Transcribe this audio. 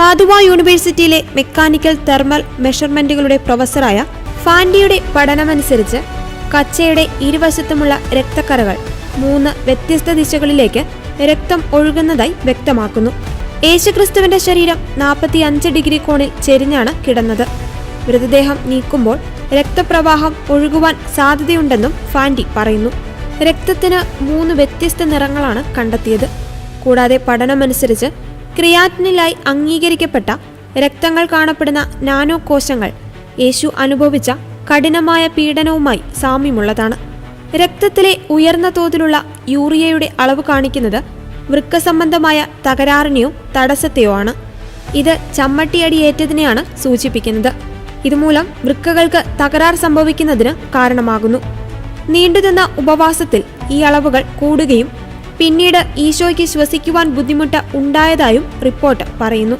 പാതുവ യൂണിവേഴ്സിറ്റിയിലെ mechanical thermal മെഷർമെന്റുകളുടെ പ്രൊഫസറായ ഫാൻഡിയുടെ പഠനമനുസരിച്ച് കച്ചയുടെ ഇരുവശത്തുമുള്ള രക്തക്കറകൾ മൂന്ന് വ്യത്യസ്ത ദിശകളിലേക്ക് രക്തം ഒഴുകുന്നതായി വ്യക്തമാക്കുന്നു. യേശുക്രിസ്തുവിന്റെ ശരീരം 45 ഡിഗ്രി കോണിൽ ചെരിഞ്ഞാണ് കിടന്നത്. മൃതദേഹം നീക്കുമ്പോൾ രക്തപ്രവാഹം ഒഴുകുവാൻ സാധ്യതയുണ്ടെന്നും ഫാൻഡി പറയുന്നു. രക്തത്തിന് മൂന്ന് വ്യത്യസ്ത നിറങ്ങളാണ് കണ്ടെത്തിയത്. കൂടാതെ പഠനമനുസരിച്ച് ക്രിയാറ്റിനിലായി അംഗീകരിക്കപ്പെട്ട രക്തങ്ങൾ കാണപ്പെടുന്ന നാനോ കോശങ്ങൾ യേശു അനുഭവിച്ച കഠിനമായ പീഡനവുമായി സാമ്യമുള്ളതാണ്. രക്തത്തിലെ ഉയർന്ന തോതിലുള്ള യൂറിയയുടെ അളവ് കാണിക്കുന്നത് വൃക്ക സംബന്ധമായ തകരാറിനെയോ തടസ്സത്തെയോ ആണ്. ഇത് ചമ്മട്ടിയടിയേറ്റതിനെയാണ് സൂചിപ്പിക്കുന്നത്. ഇതുമൂലം വൃക്കകൾക്ക് തകരാർ സംഭവിക്കുന്നതിന് കാരണമാകുന്നു. നീണ്ടുനിന്ന ഉപവാസത്തിൽ ഈ അളവുകൾ കൂടുകയും പിന്നീട് ഈശോയ്ക്ക് ശ്വസിക്കുവാൻ ബുദ്ധിമുട്ട് ഉണ്ടായതായും റിപ്പോർട്ട് പറയുന്നു